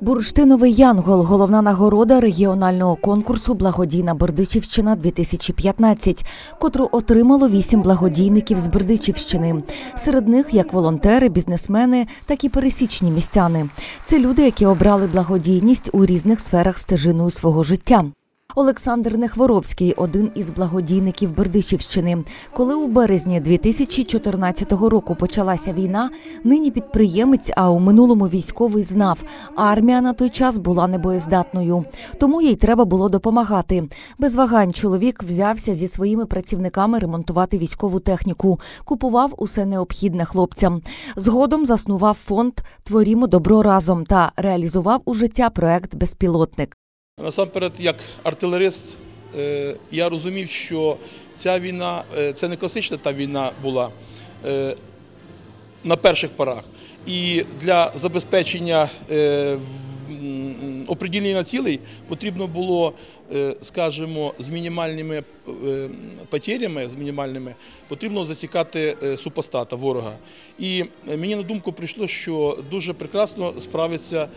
Бурштиновий Янгол головна нагорода регіонального конкурсу Благодійна Бердичівщина 2015, котру отримало вісім благодійників з Бердичівщини. Серед них як волонтери, бізнесмени, так і пересічні містяни. Це люди, які обрали благодійність у різних сферах стежиною свого життя. Олександр Нехворовський один із благодійників Бердичівщини. Коли у березні 2014 року почалася війна, нині підприємець, а у минулому військовий знав, армія на той час була небоєздатною, тому їй треба було допомагати. Без вагань чоловік взявся зі своїми працівниками ремонтувати військову техніку, купував усе необхідне хлопцям. Згодом заснував фонд Творімо добро разом та реалізував у життя проект Безпілотник. Насамперед, як артилерист, е, я розумів, що ця війна е, це не класична та війна була е, на перших порах. І для забезпечення оприділення цілей потрібно було, скажімо, з мінімальними е, потерями, з мінімальними, потрібно засікати е, супостата ворога. І е, мені на думку прийшло, що дуже прекрасно справиться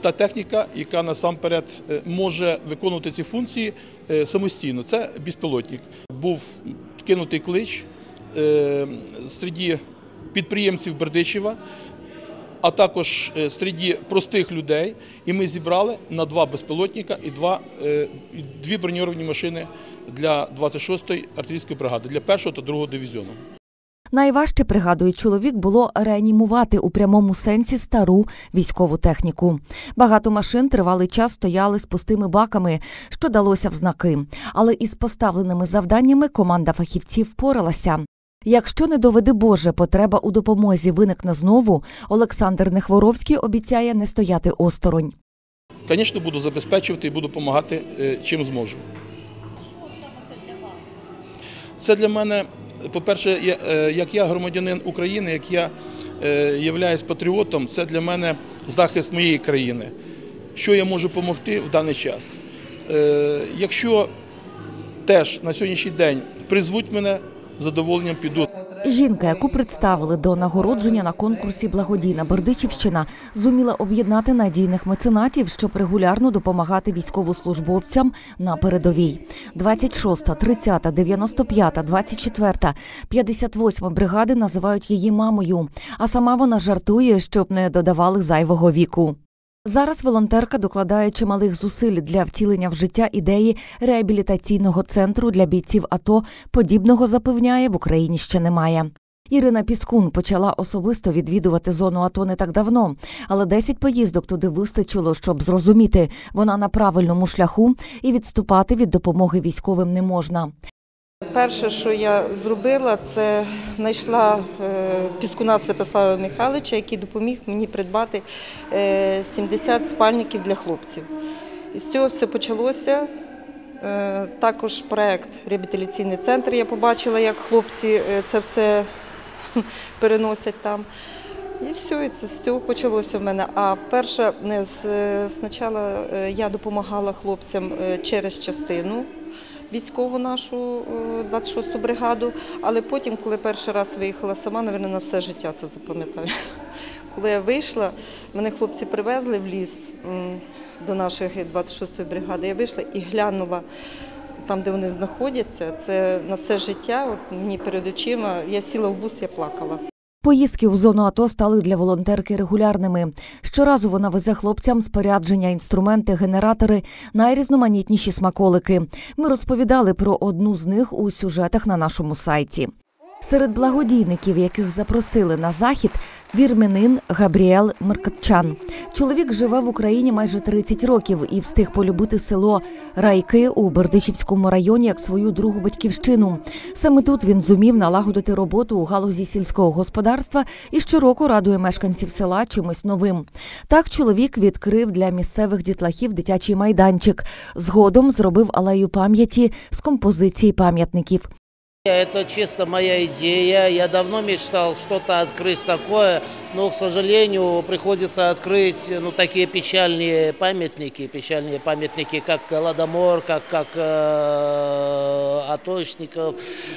та техніка, яка насамперед е, може виконувати ці функції е, самостійно. Це безпілотник. Був кинутий клич е, серед підприємців Бердичева, а також е, серед простих людей. І ми зібрали на два безпілотника і два, е, дві броньовані машини для 26-ї артилерійської бригади, для 1-го та 2-го дивізіону. Найважче, пригадує чоловік, було реанімувати у прямому сенсі стару військову техніку. Багато машин тривалий час стояли з пустими баками, що далося в знаки. Але із поставленими завданнями команда фахівців впоралася. Якщо не доведе Боже, потреба у допомозі виникне знову, Олександр Нехворовський обіцяє не стояти осторонь. Звісно, буду забезпечувати і буду допомагати е, чим зможу. А що Це для вас? Це для мене, по-перше, е, як я громадянин України, як я е, являюсь патріотом, це для мене захист моєї країни. Що я можу допомогти в даний час? Якщо теж на сьогоднішній день призвуть мене, задоволенням піду. Жінка, яку представили до нагородження на конкурсі Благодійна Бердичівщина, зуміла об'єднати надійних меценатів, щоб регулярно допомагати військовослужбовцям на передовій. 26, 30, 95, 24, 58 бригади називають її мамою. А сама вона жартує, щоб не додавали зайвого віку. Зараз волонтерка докладає чималих зусиль для втілення в життя ідеї реабілітаційного центру для бійців АТО. Подібного запевняє в Україні ще немає. Ірина Піскун почала особисто відвідувати зону АТО не так давно, але 10 поїздок туди вистачило, щоб зрозуміти, вона на правильному шляху і відступати від допомоги військовим не можна. Перше, що я зробила, це знайшла е, піскуна Святослава Михайловича, який допоміг мені придбати е, 70 спальників для хлопців. І з цього все почалося. Е, Також проект реабілітаційний центр. Я побачила, як хлопці е, це все переносять там. І все, і це з цього почалося в мене. А перше, е, спочатку е, я допомагала хлопцям е, через частину військову нашу е, 26-ту бригаду, але потім, коли перший раз виїхала сама, мабуть, на все життя це запам'ятаю. Коли я вийшла, мене хлопці привезли в ліс до нашої 26-ї бригади. Я вийшла і глянула там, де вони знаходяться. Це на все життя. От мені перед очима я сіла в бус, я плакала. Поїздки у зону АТО стали для волонтерки регулярними. Щоразу вона везе хлопцям спорядження, інструменти, генератори, найрізноманітніші смаколики. Ми розповідали про одну з них у сюжетах на нашому сайті. Серед благодійників, яких запросили на захід, вірменин Габріел Меркатчан. Чоловік живе в Україні майже 30 років і встиг полюбити село Райки у Бердичівському районі як свою другу батьківщину. Саме тут він зумів налагодити роботу у галузі сільського господарства і щороку радує мешканців села чимось новим. Так чоловік відкрив для місцевих дітлахів дитячий майданчик. Згодом зробив алею пам'яті з композиції пам'ятників. Это чисто моя идея. Я давно мечтал что-то открыть такое, но, к сожалению, приходится открыть ну, такие печальные памятники, печальные памятники, как Голодомор, как, как э, Атошников,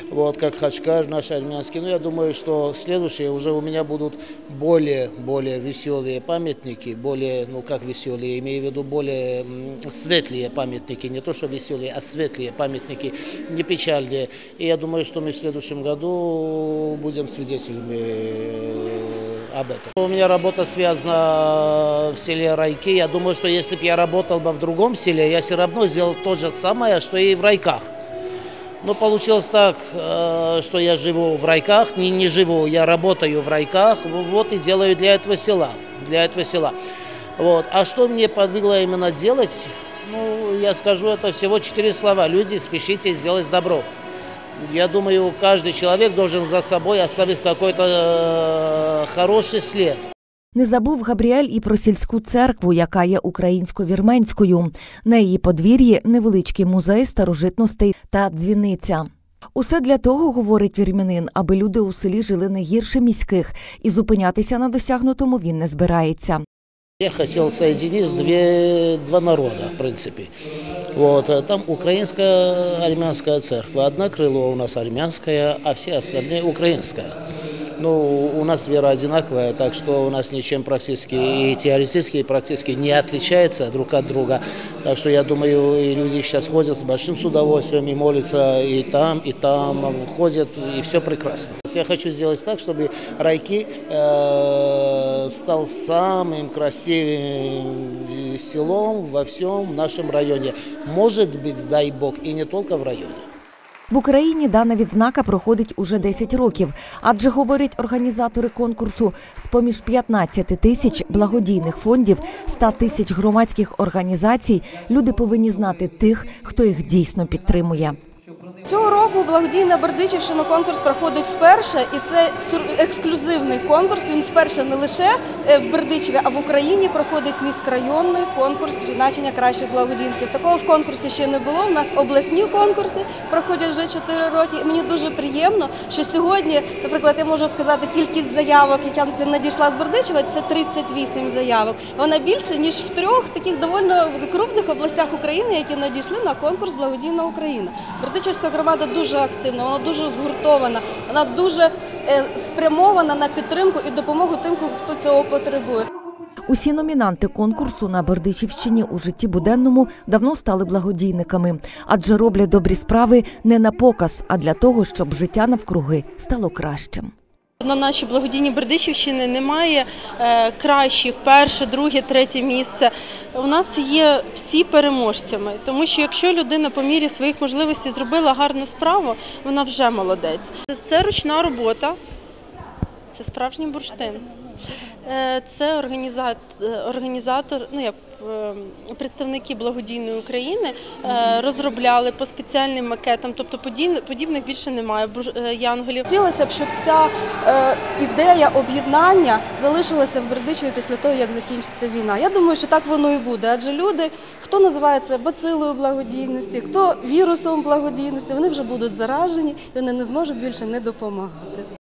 вот, как Хачкар наш армянский. Но я думаю, что следующие уже у меня будут более, более веселые памятники, более, ну как веселые, имею в виду более светлые памятники, не то что веселые, а светлые памятники, не печальные. И я думаю, что мы в следующем году будем свидетелями э, об этом. У меня работа связана в селе Райки. Я думаю, что если бы я работал бы в другом селе, я все равно сделал то же самое, что и в Райках. Но получилось так, э, что я живу в Райках, не, не живу, я работаю в Райках, вот и делаю для этого села, для этого села. Вот. А что мне подвигло именно делать? Ну, я скажу это всего четыре слова. Люди, спешите сделать добро. Я думаю, каждый человек должен за собой оставить какой-то э, хороший след. Не забув Габріель і про сільську церкву, яка є українсько-вірменською. На її подвір'ї невеличкий музей старожитностей та дзвіниця. Усе для того, говорить вірменин, аби люди у селі жили не гірше міських, і зупинятися на досягнутому він не збирається. Я хотел соединить две, два народа, в принципе. Вот, э, там украинская армянская церковь. Одна крыло у нас армянская, а все остальные украинская. Ну, у нас вера одинаковая, так что у нас ничем практически и теоретически, и практически не отличается друг от друга. Так что я думаю, и люди сейчас ходят с большим с удовольствием и молятся и там, и там, ходят, и все прекрасно. Я хочу сделать так, чтобы Райки э, стал самым красивым селом во всем нашем районе. Может быть, дай бог, и не только в районе. В Україні дана відзнака проходить уже 10 років, адже говорять організатори конкурсу з поміж 15 тисяч благодійних фондів, 100 тисяч громадських організацій. Люди повинні знати тих, хто їх дійсно підтримує. Цього року благодійна Бердичівщина конкурс проходить вперше, і це ексклюзивний конкурс. Він вперше не лише е, в Бердичеві, а в Україні проходить міськрайонний конкурс відзначення кращих благодійників. Такого в конкурсі ще не було. У нас обласні конкурси проходять вже 4 роки. І мені дуже приємно, що сьогодні, наприклад, я можу сказати, кількість заявок, яка надійшла з Бердичева, це 38 заявок. Вона більше ніж в трьох таких доволі крупних областях України, які надійшли на конкурс Благодійна Україна. Бердичівська громада дуже активна, вона дуже згуртована, вона дуже е, спрямована на підтримку і допомогу тим, хто цього потребує. Усі номінанти конкурсу на Бердичівщині у житті буденному давно стали благодійниками, адже роблять добрі справи не на показ, а для того, щоб життя навкруги стало кращим. На нашій благодійній Бердичівщини немає е, кращих перше, друге, третє місце. У нас є всі переможцями, тому що якщо людина по мірі своїх можливостей зробила гарну справу, вона вже молодець. Це ручна робота, це справжній бурштин. Е, Це організат- організатор, ну як е, представники благодійної України е, розробляли по спеціальним макетам, тобто подібних більше немає е, янголів. Хотілося б, щоб ця ідея об'єднання залишилася в Бердичеві після того, як закінчиться війна. Я думаю, що так воно і буде. Адже люди, хто називає це бацилою благодійності, хто вірусом благодійності, вони вже будуть заражені і вони не зможуть більше не допомагати.